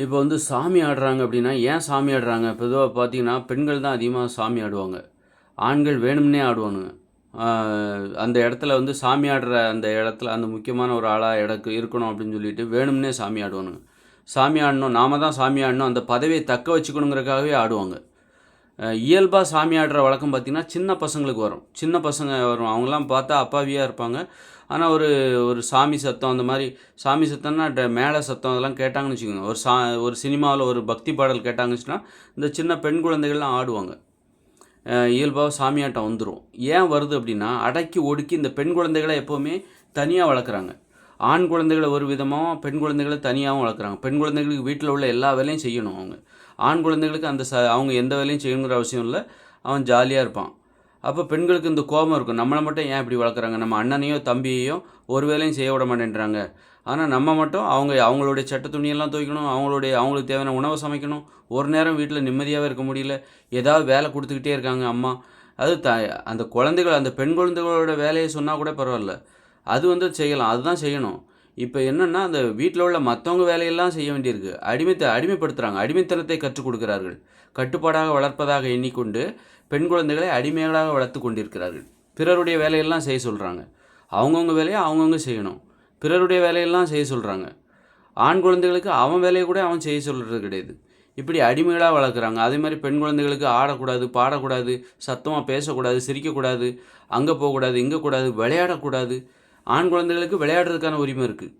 இப்போ வந்து சாமி ஆடுறாங்க அப்படின்னா ஏன் சாமி ஆடுறாங்க? பொதுவாக பார்த்தீங்கன்னா பெண்கள் தான் அதிகமாக சாமி ஆடுவாங்க. ஆண்கள் வேணும்னே ஆடுவானுங்க. அந்த இடத்துல வந்து சாமி ஆடுற அந்த இடத்துல அந்த முக்கியமான ஒரு ஆளாக இடக்கு இருக்கணும் அப்படின்னு சொல்லிட்டு வேணும்னே சாமி ஆடுவானுங்க. சாமி ஆடணும் நாம தான் சாமி ஆடணும் அந்த பதவியை தக்க வச்சுக்கணுங்கிறதுக்காகவே ஆடுவாங்க. இயல்பாக சாமி ஆடுற வழக்கம் பார்த்திங்கன்னா சின்ன பசங்களுக்கு வரும். சின்ன பசங்க வரும். அவங்களாம் பார்த்தா அப்பாவியாக இருப்பாங்க. ஆனால் ஒரு ஒரு சாமி சத்தம் அந்த மாதிரி சாமி சத்தம்னா மேலே சத்தம் அதெல்லாம் கேட்டாங்கன்னு வச்சுக்கோங்க. ஒரு சா ஒரு சினிமாவில் ஒரு பக்தி பாடல் கேட்டாங்கன்னு இந்த சின்ன பெண் குழந்தைகள்லாம் ஆடுவாங்க. இயல்பாக சாமியாட்டம் வந்துடும் ஏன் வருது அப்படின்னா அடக்கி ஒடுக்கி இந்த பெண் குழந்தைகளை எப்போவுமே தனியாக வளர்க்குறாங்க. ஆண் குழந்தைகளை ஒரு விதமாகவும் பெண் குழந்தைகளை தனியாகவும் வளர்க்குறாங்க. பெண் குழந்தைகளுக்கு வீட்டில் உள்ள எல்லா வேலையும் செய்யணும் அவங்க. ஆண் குழந்தைகளுக்கு அந்த ச அவங்க எந்த வேலையும் செய்யணுங்கிற அவசியம் இல்லை. அவன் ஜாலியாக இருப்பான். அப்போ பெண்களுக்கு இந்த கோபம் இருக்கும். நம்மளை மட்டும் ஏன் இப்படி வளர்க்குறாங்க? நம்ம அண்ணனையோ தம்பியையோ ஒரு வேலையும் செய்ய விட மாட்டேன்றாங்க. ஆனால் நம்ம மட்டும் அவங்க அவங்களுடைய சட்ட துணியெல்லாம் துவைக்கணும். அவங்களுடைய அவங்களுக்கு தேவையான உணவை சமைக்கணும். ஒரு நேரம் வீட்டில் நிம்மதியாகவே இருக்க முடியல. ஏதாவது வேலை கொடுத்துக்கிட்டே இருக்காங்க அம்மா. அது த அந்த குழந்தைகள் அந்த பெண் குழந்தைகளோட வேலையை சொன்னால் கூட பரவாயில்ல. அது வந்து செய்யலாம். அதுதான் செய்யணும். இப்போ என்னென்னா அந்த வீட்டில் உள்ள மற்றவங்க வேலையெல்லாம் செய்ய வேண்டியிருக்கு. அடிமைத்த அடிமைப்படுத்துகிறாங்க அடிமைத்தனத்தை கற்றுக் கொடுக்கிறார்கள். கட்டுப்பாடாக வளர்ப்பதாக எண்ணிக்கொண்டு பெண் குழந்தைகளை அடிமைகளாக வளர்த்து கொண்டிருக்கிறார்கள். பிறருடைய வேலையெல்லாம் செய்ய சொல்கிறாங்க அவங்கவுங்க வேலையை அவங்கவுங்க செய்யணும். பிறருடைய வேலையெல்லாம் செய்ய சொல்கிறாங்க ஆண் குழந்தைகளுக்கு அவன் வேலையை கூட அவன் செய்ய சொல்கிறது கிடையாது. இப்படி அடிமைகளாக வளர்க்குறாங்க. அதே மாதிரி பெண் குழந்தைகளுக்கு ஆடக்கூடாது பாடக்கூடாது சத்தமாக பேசக்கூடாது சிரிக்கக்கூடாது அங்கே போகக்கூடாது இங்கே கூடாது விளையாடக்கூடாது. ஆண் குழந்தைகளுக்கு விளையாடுறதுக்கான உரிமை இருக்குது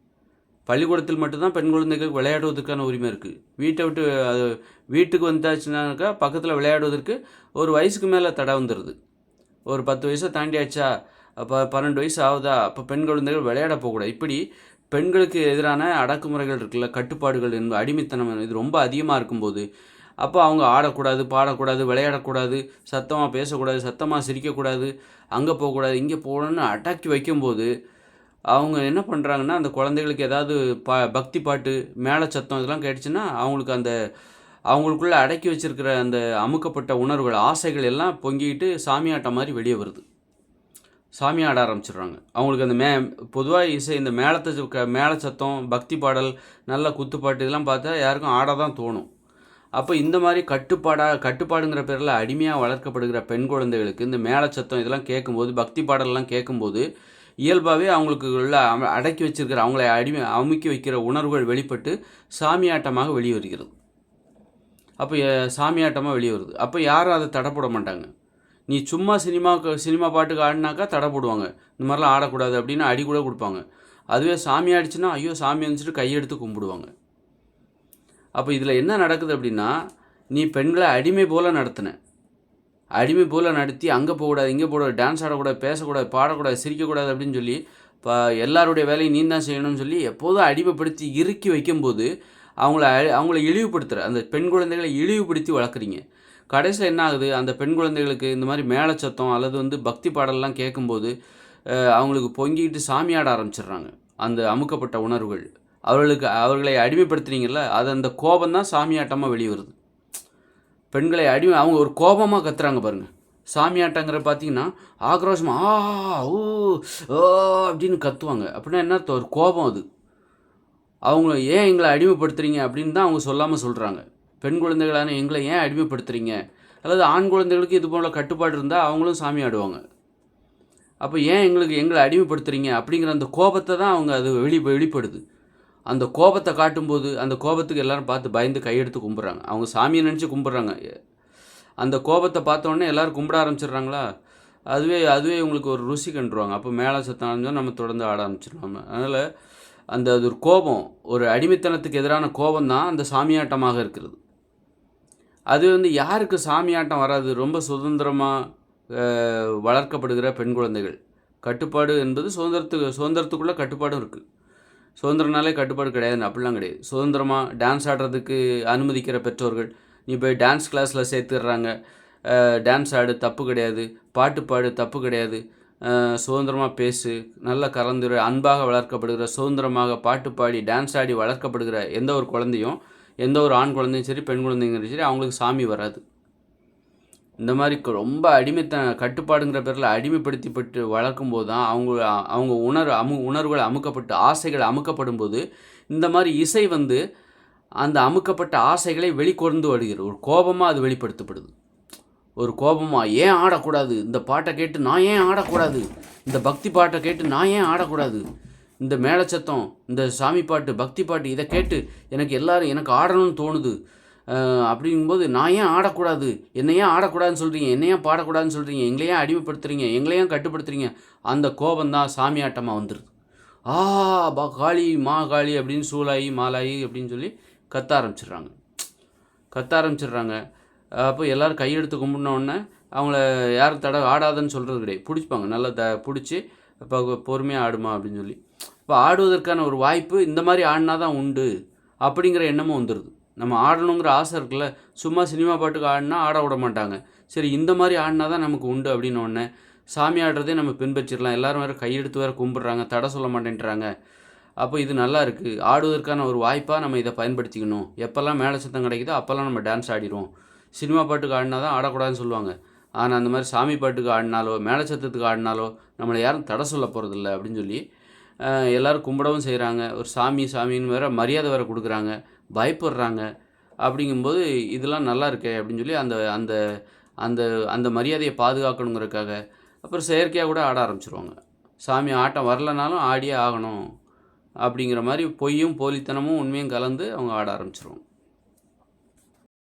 பள்ளிக்கூடத்தில் மட்டும்தான் பெண் குழந்தைகளுக்கு விளையாடுவதற்கான உரிமை இருக்குது வீட்டை விட்டு அது வீட்டுக்கு வந்தாச்சுனாக்கா பக்கத்தில் விளையாடுவதற்கு ஒரு வயசுக்கு மேலே தடை வந்துடுது ஒரு பத்து வயசை தாண்டியாச்சா அப்போ பன்னெண்டு வயசு ஆகுதா அப்போ பெண் குழந்தைகள் விளையாட போகக்கூடாது இப்படி பெண்களுக்கு எதிரான அடக்குமுறைகள் இருக்குல்ல கட்டுப்பாடுகள் என்பது அடிமைத்தனம் இது ரொம்ப அதிகமாக இருக்கும்போது அப்போ அவங்க ஆடக்கூடாது பாடக்கூடாது விளையாடக்கூடாது சத்தமாக பேசக்கூடாது சத்தமாக சிரிக்கக்கூடாது அங்கே போகக்கூடாது இங்கே போகணும்னு அட்டாக்கி வைக்கும்போது அவங்க என்ன பண்ணுறாங்கன்னா அந்த குழந்தைகளுக்கு ஏதாவது பா பக்தி பாட்டு மேலே சத்தம் இதெல்லாம் கேட்டுச்சுன்னா அவங்களுக்கு அந்த அவங்களுக்குள்ள அடக்கி வச்சிருக்கிற அந்த அமுக்கப்பட்ட உணர்வுகள் ஆசைகள் எல்லாம் பொங்கிட்டு சாமியாட்டம் மாதிரி வெளியே வருது. சாமி ஆட ஆரம்பிச்சிடுறாங்க. அவங்களுக்கு அந்த மே பொதுவாக இசை இந்த மேளத்தை க- மேள சத்தம் பக்தி பாடல் நல்ல குத்துப்பாட்டு இதெல்லாம் பார்த்தா யாருக்கும் ஆட தான் தோணும். அப்போ இந்த மாதிரி கட்டுப்பாடாக கட்டுப்பாடுங்கிற பேரில் அடிமையாக வளர்க்கப்படுகிற பெண் குழந்தைகளுக்கு இந்த மேள சத்தம் இதெல்லாம் கேட்கும்போது பக்தி பாடல்லாம் கேட்கும்போது இயல்பாகவே அவங்களுக்கு உள்ள அடக்கி வச்சிருக்கிற அவங்களை அடிமை அமுக்கி வைக்கிற உணர்வுகள் வெளிப்பட்டு சாமியாட்டமாக வெளியே வருகிறது அப்போ சாமியாட்டமாக வெளியே வருது அப்போ யாரும் அதை தடை போட மாட்டாங்க. நீ சும்மா சினிமாவுக்கு சினிமா பாட்டுக்கு ஆடினாக்கா தடை போடுவாங்க. இந்த மாதிரிலாம் ஆடக்கூடாது அப்படின்னு அடி கூட கொடுப்பாங்க. அதுவே சாமி ஆடிச்சுன்னா ஐயோ சாமி வந்துச்சுட்டு கையெடுத்து கும்பிடுவாங்க. அப்போ இதில் என்ன நடக்குது அப்படின்னா நீ பெண்களை அடிமை போல் நடத்தின. அடிமை போல் நடத்தி அங்கே போகக்கூடாது இங்கே போகக்கூடாது டான்ஸ் ஆடக்கூடாது பேசக்கூடாது பாடக்கூடாது சிரிக்கக்கூடாது அப்படின்னு சொல்லி இப்போ எல்லாருடைய வேலையை நீ தான் செய்யணும்னு சொல்லி எப்போதும் அடிமைப்படுத்தி இறுக்கி வைக்கும்போது அவங்கள அவங்கள இழிவுபடுத்துகிற அந்த பெண் குழந்தைகளை இழிவுபடுத்தி வளர்க்குறீங்க. கடைசியில் என்ன ஆகுது? அந்த பெண் குழந்தைகளுக்கு இந்த மாதிரி மேள சத்தம் அல்லது வந்து பக்தி பாடல்லாம் கேட்கும்போது அவங்களுக்கு பொங்கிக்கிட்டு சாமி ஆட ஆரம்பிச்சிடுறாங்க. அந்த அமுக்கப்பட்ட உணர்வுகள். அவர்களுக்கு அவர்களை அடிமைப்படுத்துறீங்கல்ல அது அந்த கோபம் தான் சாமியாட்டமாக வெளியே வருது பெண்களை அடிமை அவங்க ஒரு கோபமாக கத்துறாங்க பாருங்க. சாமியாட்டங்கிற பார்த்தீங்கன்னா ஆக்ரோஷமாக ஆ ஓ ஓ அப்படின்னு கத்துவாங்க. அப்படின்னா என்ன ஒரு கோபம் அது. அவங்க ஏன் எங்களை அடிமைப்படுத்துறீங்க அப்படின்னு தான் அவங்க சொல்லாமல் சொல்கிறாங்க பெண் குழந்தைகளான எங்களை ஏன் அடிமைப்படுத்துறீங்க? அல்லது ஆண் குழந்தைகளுக்கு இது போல் கட்டுப்பாடு இருந்தால் அவங்களும் சாமி ஆடுவாங்க. அப்போ ஏன் எங்களுக்கு எங்களை அடிமைப்படுத்துறீங்க? அப்படிங்கிற அந்த கோபத்தை தான் அவங்க அது வெளி வெளிப்படுது. அந்த கோபத்தை காட்டும்போது அந்த கோபத்துக்கு எல்லாரும் பார்த்து பயந்து கையெடுத்து கும்பிட்றாங்க. அவங்க சாமியை நினச்சி கும்பிட்றாங்க. அந்த கோபத்தை பார்த்தோன்னே எல்லோரும் எல்லாரும் கும்பிட ஆரம்பிச்சிடுறாங்களா? அதுவே அதுவே உங்களுக்கு ஒரு ருசி கண்டுருவாங்க. அப்போ மேலே சத்தம் ஆரம்பிச்சா நம்ம தொடர்ந்து ஆட ஆரம்பிச்சிடுவாங்க அதனால் அந்த அது ஒரு கோபம் ஒரு அடிமைத்தனத்துக்கு எதிரான கோபம் தான் அந்த சாமியாட்டமாக இருக்கிறது. அது வந்து யாருக்கு சாமியாட்டம் வராது? ரொம்ப சுதந்திரமாக வளர்க்கப்படுகிற பெண் குழந்தைகள். கட்டுப்பாடு என்பது சுதந்திரத்துக்கு சுதந்திரத்துக்குள்ளே கட்டுப்பாடும் இருக்குது சுதந்திரனாலே கட்டுப்பாடு கிடையாதுன்னு அப்படிலாம் கிடையாது. சுதந்திரமாக டான்ஸ் ஆடுறதுக்கு அனுமதிக்கிற பெற்றோர்கள் நீ போய் டான்ஸ் கிளாஸில் சேர்த்துடுறாங்க. டான்ஸ் ஆடு தப்பு கிடையாது. பாட்டு பாடு தப்பு கிடையாது. சுதந்திரமாக பேசு. நல்ல கலந்துரை. அன்பாக வளர்க்கப்படுகிற சுதந்திரமாக பாட்டு பாடி டான்ஸ் ஆடி வளர்க்கப்படுகிற எந்த ஒரு குழந்தையும் எந்த ஒரு ஆண் குழந்தையும் சரி பெண் குழந்தைங்களும் சரி அவங்களுக்கு சாமி வராது. இந்த மாதிரி க- ரொம்ப அடிமைத்த கட்டுப்பாடுங்கிற பேரில் அடிமைப்படுத்திப்பட்டு வளர்க்கும் போது தான் அவங்க அவங்க உணர் அமு உணர்வுகள் அமுக்கப்பட்டு ஆசைகள் அமுக்கப்படும் போது இந்த மாதிரி இசை வந்து அந்த அமுக்கப்பட்ட ஆசைகளை வெளிக்கொண்டு வருகிறது. ஒரு கோபமாக அது வெளிப்படுத்தப்படுது. ஒரு கோபமாக ஏன் ஆடக்கூடாது? இந்த பாட்டை கேட்டு நான் ஏன் ஆடக்கூடாது? இந்த பக்தி பாட்டை கேட்டு நான் ஏன் ஆடக்கூடாது? இந்த மேலச்சத்தம் இந்த சாமி பாட்டு பக்தி பாட்டு இதை கேட்டு எனக்கு எல்லோரும் எனக்கு ஆடணும்னு தோணுது. அப்படிங்கும்போது நான் ஏன் ஆடக்கூடாது? என்னை ஏன் ஆடக்கூடாதுன்னு சொல்கிறீங்க என்னை ஏன் பாடக்கூடாதுன்னு சொல்கிறீங்க எங்களையும் அடிமைப்படுத்துறீங்க? எங்களையும் கட்டுப்படுத்துறீங்க? அந்த கோபந்தான் சாமி ஆட்டமாக வந்துடுது ஆ பா காளி மா காளி அப்படின்னு சூலாயி மாலாயி அப்படின்னு சொல்லி கத்த ஆரம்பிச்சிடுறாங்க. கத்த ஆரம்பிச்சிடுறாங்க. அப்போ எல்லோரும் கையெடுத்து கும்பிடினோடனே அவங்கள யாரும் தட ஆடாதன்னு சொல்கிறது கிடையாது. பிடிச்சிப்பாங்க. நல்லா த பிடிச்சி இப்போ பொறுமையாக ஆடுமா? அப்படின்னு சொல்லி. இப்போ ஆடுவதற்கான ஒரு வாய்ப்பு இந்த மாதிரி ஆடினா தான் உண்டு அப்படிங்கிற எண்ணமும் வந்துடுது நம்ம ஆடணுங்கிற ஆசை இருக்குல்ல சும்மா சினிமா பாட்டுக்கு ஆடினா ஆட விட மாட்டாங்க. சரி இந்த மாதிரி ஆடினா தான் நமக்கு உண்டு அப்படின்னு ஒன்று சாமி ஆடுறதே நம்ம பின்பற்றிடலாம். எல்லோரும் வேறு கையெடுத்து வேறு கும்பிட்றாங்க தடை சொல்ல மாட்டேன்றாங்க. அப்போ இது நல்லா இருக்குது ஆடுவதற்கான ஒரு வாய்ப்பாக நம்ம இதை பயன்படுத்திக்கணும். எப்போல்லாம் மேலே சத்தம் கிடைக்குதோ அப்போல்லாம் நம்ம டான்ஸ் ஆடிடுவோம். சினிமா பாட்டுக்கு ஆடினா தான் ஆடக்கூடாதுன்னு சொல்லுவாங்க. ஆனால் அந்த மாதிரி சாமி பாட்டுக்கு ஆடினாலோ மேலே சத்தத்துக்கு ஆடினாலோ நம்மளை யாரும் தடை சொல்ல போகிறதில்ல அப்படின்னு சொல்லி எல்லோரும் எல்லாரும் கும்பிடவும் செய்கிறாங்க ஒரு சாமி சாமின்னு வேற மரியாதை வேறு கொடுக்குறாங்க. பயப்படுறாங்க. அப்படிங்கும்போது இதெல்லாம் நல்லா இருக்கே அப்படின்னு சொல்லி அந்த அந்த அந்த அந்த மரியாதையை பாதுகாக்கணுங்கிறதுக்காக அப்புறம் செயற்கையாக கூட ஆட ஆரம்பிச்சிருவாங்க. சாமி ஆட்டம் வரலனாலும் ஆடியே ஆகணும் அப்படிங்கிற மாதிரி பொய்யும் போலித்தனமும் உண்மையும் கலந்து அவங்க ஆட ஆரம்பிச்சிருவாங்க.